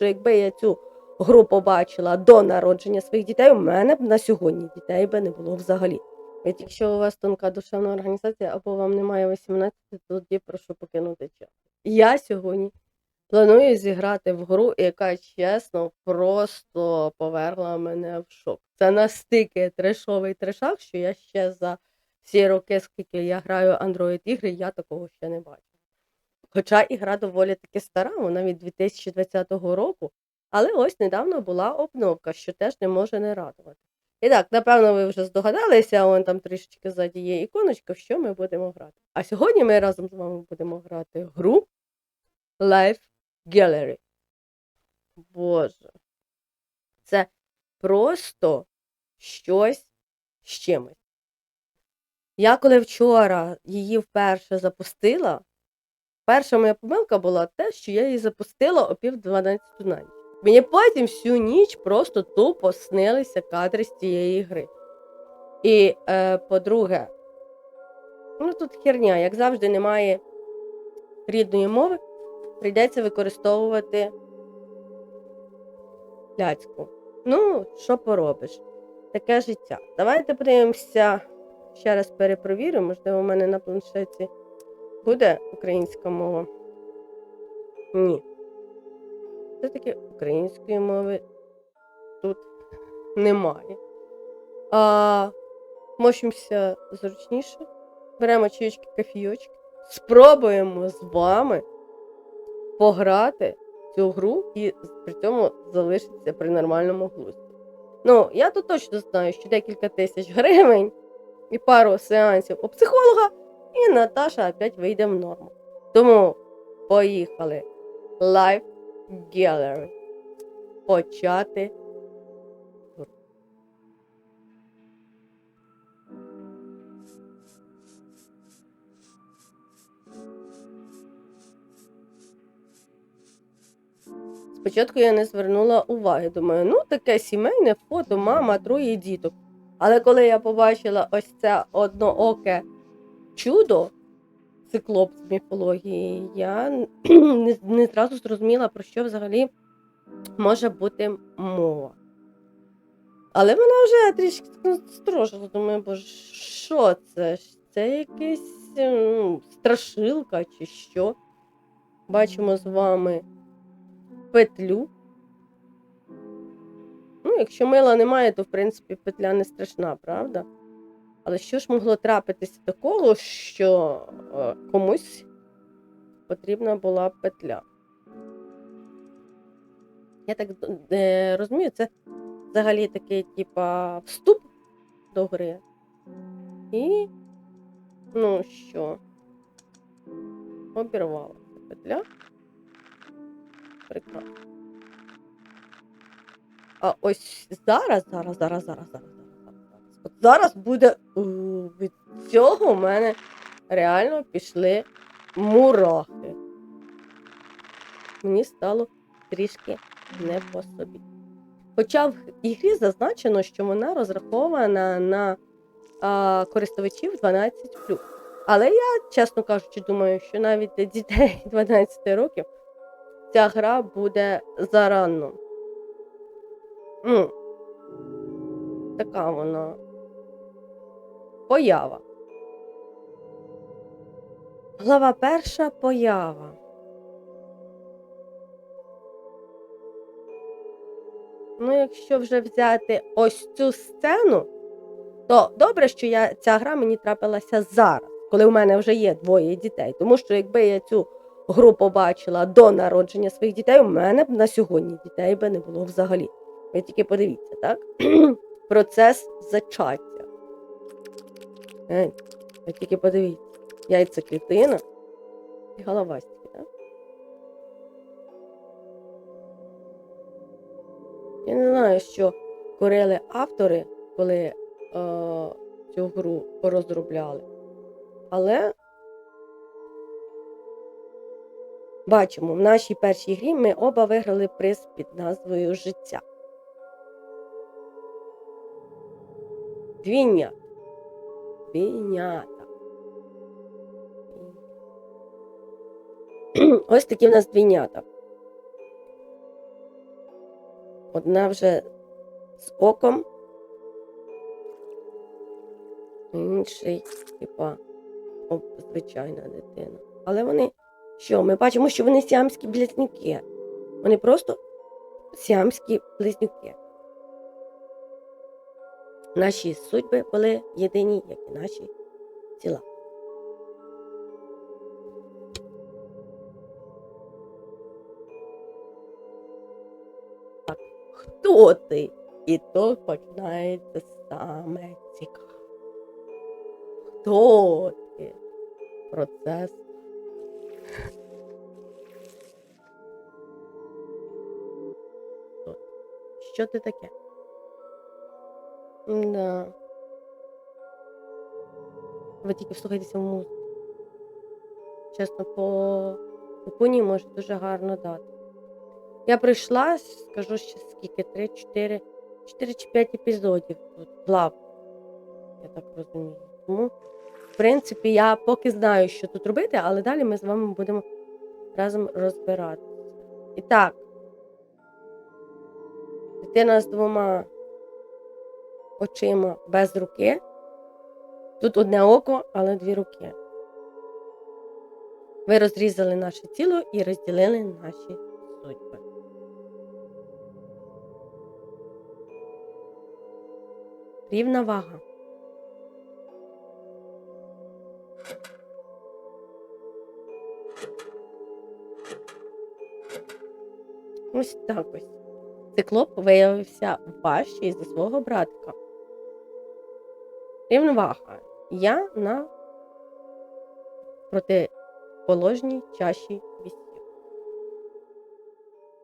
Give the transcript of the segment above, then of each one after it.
що якби я цю гру побачила до народження своїх дітей, у мене б на сьогодні дітей би не було взагалі. Ведь якщо у вас тонка душевна організація або вам немає 18, то тоді прошу покинути час. Я сьогодні планую зіграти в гру, яка чесно просто повергла мене в шок. Це настільки трешовий трешак, що я ще за всі роки, скільки я граю Android ігри, я такого ще не бачила. Хоча ігра доволі таки стара, вона від 2020 року, але ось недавно була обновка, що теж не може не радувати. І так, напевно, ви вже здогадалися, он там трішечки ззаді є іконочка, що ми будемо грати. А сьогодні ми разом з вами будемо грати гру Life Gallery. Боже. Це просто щось з чимось. Я коли вчора її вперше запустила, перша моя помилка була те, що я її запустила о пів 12 на ніч. Мені потім всю ніч просто тупо снилися кадри з цієї гри. І, е, по-друге, ну тут херня, як завжди, немає рідної мови, прийдеться використовувати ляцьку. Ну, що поробиш? Таке життя. Давайте подивимося, ще раз перепровірю, можливо, у мене на планшеті буде українська мова. Ні. Все-таки української мови тут немає. А мочимося зручніше. Беремо чаючки, кофійочки, спробуємо з вами пограти цю гру і при цьому залишитися при нормальному глузді. Ну, я тут точно знаю, що декілька тисяч гривень і пару сеансів у психолога, і Наташа опять вийде в норму. Тому поїхали. Life Gallery. Почати. Спочатку я не звернула уваги. Думаю, ну таке сімейне фото, мама, троє діток. Але коли я побачила ось це однооке чудо, циклоп з міфології, я не, не зразу зрозуміла, про що взагалі може бути мова. Але вона вже трішки строжила. Думаю, боже, що це? Це якась м, страшилка чи що? Бачимо з вами петлю. Ну, якщо мила немає, то в принципі петля не страшна, правда? Але що ж могло трапитися такого, що е, комусь потрібна була петля? Я так е, розумію, це взагалі такий, типа, вступ до гри. І, ну що, обірвалася петля. Прекрасно. А ось зараз, зараз, зараз, зараз, зараз. От зараз буде від цього у мене реально пішли мурахи. Мені стало трішки не по собі. Хоча в ігрі зазначено, що вона розрахована на а, користувачів 12. Але я, чесно кажучи, думаю, що навіть для дітей 12 років ця гра буде зарано. Ну, така вона поява. Глава перша поява. Ну, якщо вже взяти ось цю сцену, то добре, що я, ця гра мені трапилася зараз, коли у мене вже є двоє дітей. Тому що якби я цю гру побачила до народження своїх дітей, у мене б на сьогодні дітей би не було взагалі. Ви тільки подивіться, так? Процес зачаття. Е, Ви тільки подивіться. Яйцеклітина і головастики, так? Я не знаю, що корили автори, коли е, цю гру розробляли. Але бачимо, в нашій першій грі ми оба виграли приз під назвою Життя. Двійнят. Двійнята. Ось такі в нас двійнята. Одна вже з оком, інший, типа, звичайна дитина. Але вони що? Ми бачимо, що вони сіамські близнюки. Вони просто сіамські близнюки. Наші судьби були єдині, як і наші тіла. Так, хто ти? І тут починається саме цікаве. Хто ти? Процес. Що ти таке? Да. Ви тільки вслухайтеся в музику. Чесно, по Кукуні може дуже гарно дати. Я прийшла, скажу ще скільки, 3, 4, 4 чи 5 епізодів тут, глав. Я так розумію. Тому, в принципі, я поки знаю, що тут робити, але далі ми з вами будемо разом розбиратися. І так, дитина з двома очима без руки. Тут одне око, але дві руки. Ви розрізали наше тіло і розділили наші судьби. Рівна вага. Ось так ось. Циклоп виявився важчий за свого братика. Рівновага. Я на протиположній чаші вісів.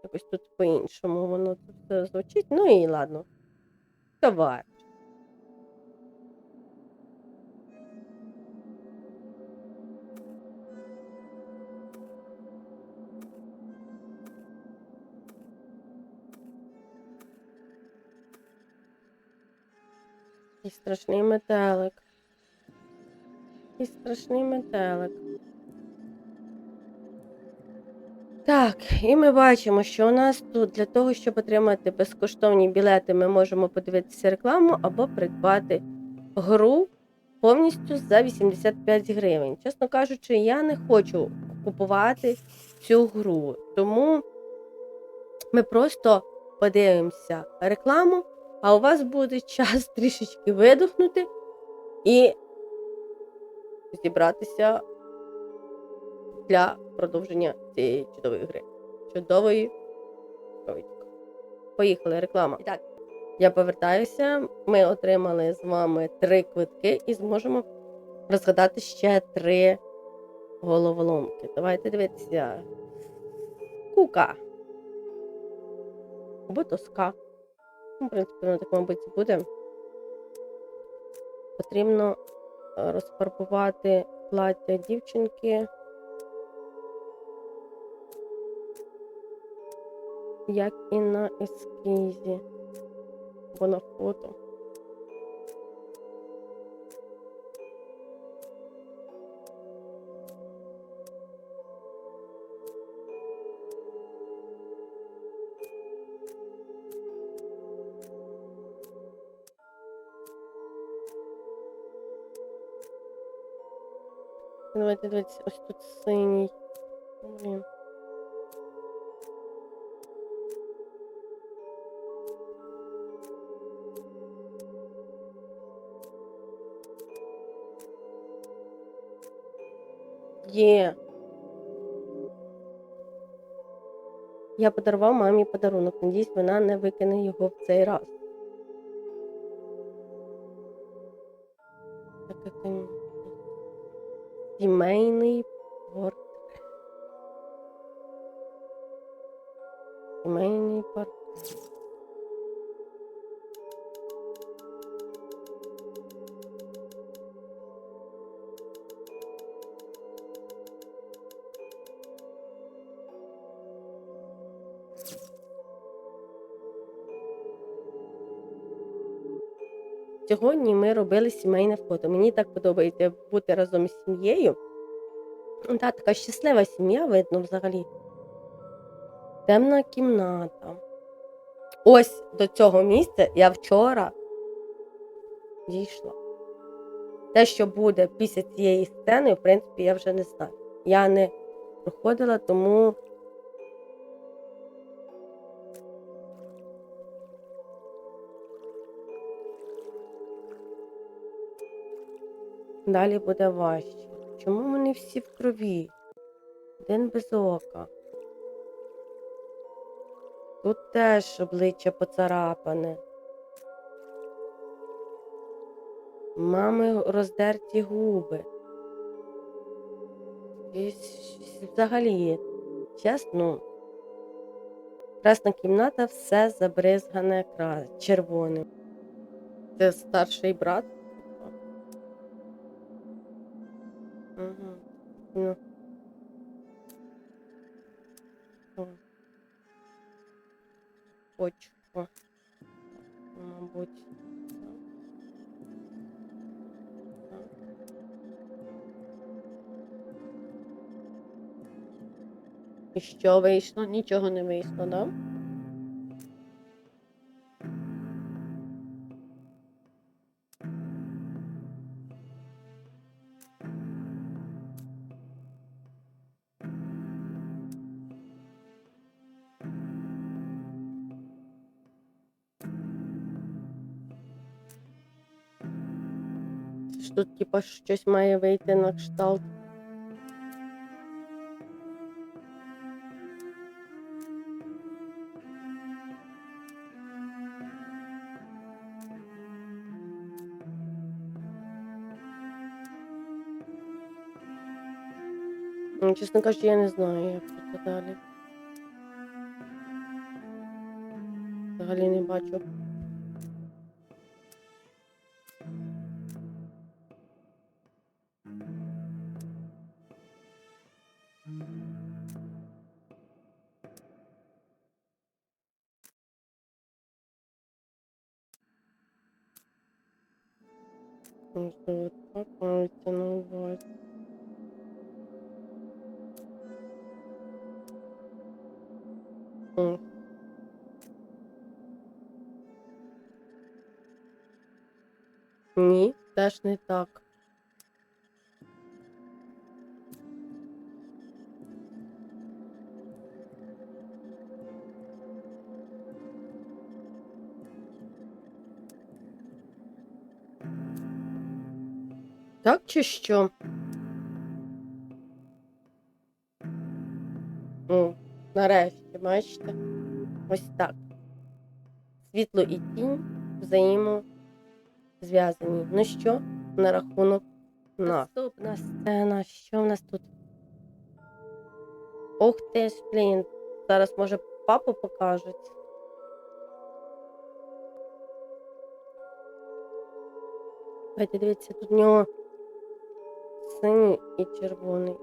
Якось тут по-іншому воно тут звучить. Ну і ладно. Товар. І страшний метелик. І страшний метелик. Так, і ми бачимо, що у нас тут для того, щоб отримати безкоштовні білети, ми можемо подивитися рекламу або придбати гру повністю за 85 гривень. Чесно кажучи, я не хочу купувати цю гру, тому ми просто подивимося рекламу, а у вас буде час трішечки видихнути і зібратися для продовження цієї чудової гри. Чудової. Чудової. Поїхали, реклама. І так, я повертаюся. Ми отримали з вами три квитки і зможемо розгадати ще три головоломки. Давайте дивитися. Кука. Або тоска. Ну, в принципі, воно так, мабуть, буде. Потрібно е, розфарбувати плаття дівчинки. Як і на ескізі. Або на фото. Давайте дивитися, ось тут синій. Блін. Є. Я подарував мамі подарунок. Надіюсь, вона не викине його в цей раз. Сімейний портрет. Сімейний портрет. Сьогодні ми робили сімейне фото. Мені так подобається бути разом із сім'єю. Та така щаслива сім'я видно взагалі. Темна кімната. ось до цього місця я вчора дійшла. Те, що буде після цієї сцени, в принципі, я вже не знаю. Я не проходила, тому. Далі буде важче. Чому вони всі в крові? Один без ока. Тут теж обличчя поцарапане. Мами роздерті губи. І взагалі, чесно, красна кімната все забризгане червоним. Це старший брат. Ну. О. Мабуть. І що вийшло? Нічого не вийшло, да? Ж тут, типа, щось має вийти на кшталт. Ну, Чесно кажучи, я не знаю, як це далі. Взагалі не бачу. Можливо, так мається на увазі. М. Ні, теж не так. Так чи що? О, нарешті, бачите? Ось так. Світло і тінь взаємозв'язані. Ну що, на рахунок нас. Наступна сцена. Що в нас тут? Ох ти ж, блін. Зараз, може, папу покажуть. Давайте дивіться, тут в нього синій і червоний.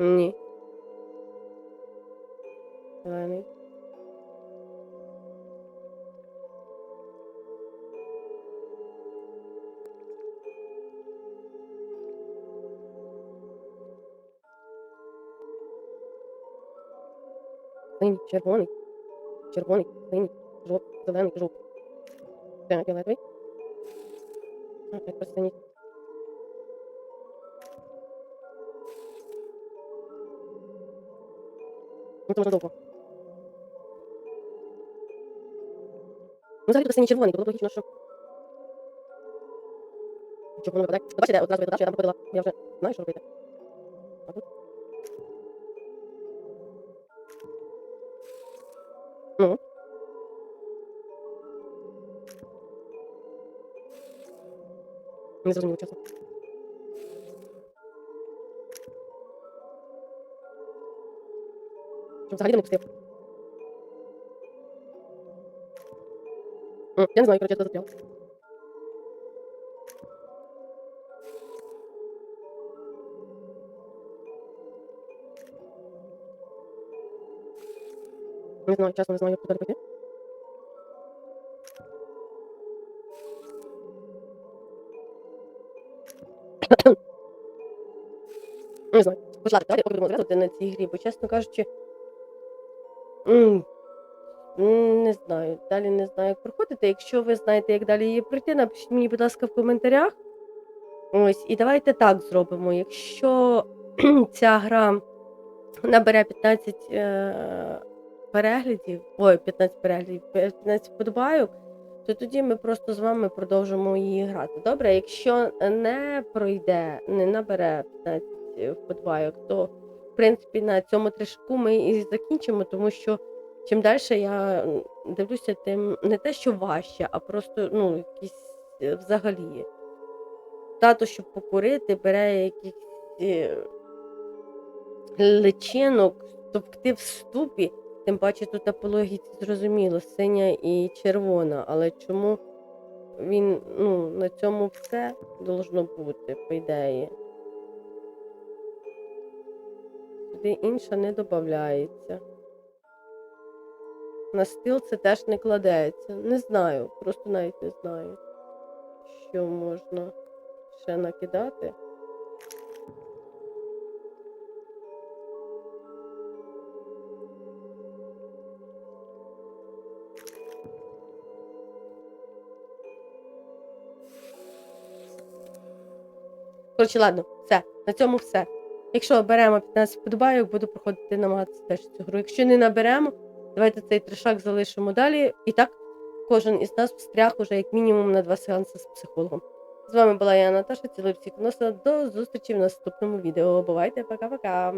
Ні. Зелений. Синій, червоний, червоний, синій, жовтий, зелений, жовтий. Фіолетовий. Це просто не... Ну, там довго. Ну, взагалі тут синій червоний, було б логічно, що. Чого воно випадає? Бачите, одразу видно, що я там походила. Я вже знаю, що робити. А тут? Не зрозуміло, чесно. Що взагалі не пустив. М, Я не знаю, короче, я тут застрял. Не знаю, чесно, не знаю, як туди пойти. Не знаю. Пошла, давайте поки будемо зв'язувати на цій грі, бо чесно кажучи, Не знаю. Далі не знаю, як проходити. Якщо ви знаєте, як далі її пройти, напишіть мені, будь ласка, в коментарях. Ось, і давайте так зробимо. Якщо ця гра набере 15 е, переглядів, ой, 15 переглядів, 15 вподобайок, то тоді ми просто з вами продовжимо її грати. Добре, якщо не пройде, не набере 15 вподобайок, то в принципі на цьому трешку ми і закінчимо, тому що чим далі я дивлюся, тим не те, що важче, а просто ну, якісь е, взагалі. Тато, щоб покурити, бере якийсь е, личинок, товкти в ступі. Тим паче тут по логіці зрозуміло, синя і червона. Але чому він ну, на цьому все должно бути, по ідеї? Сюди інша не додається. На стіл це теж не кладеться. Не знаю, просто навіть не знаю, що можна ще накидати. Коротше, ладно, все. На цьому все. Якщо беремо 15 вподобайок, буду проходити намагатися теж цю гру. Якщо не наберемо, давайте цей трешак залишимо далі. І так, кожен із нас встряг уже як мінімум на два сеанси з психологом. З вами була я, Наташа, цілий всіх носила. До зустрічі в наступному відео. Бувайте, пока-пока.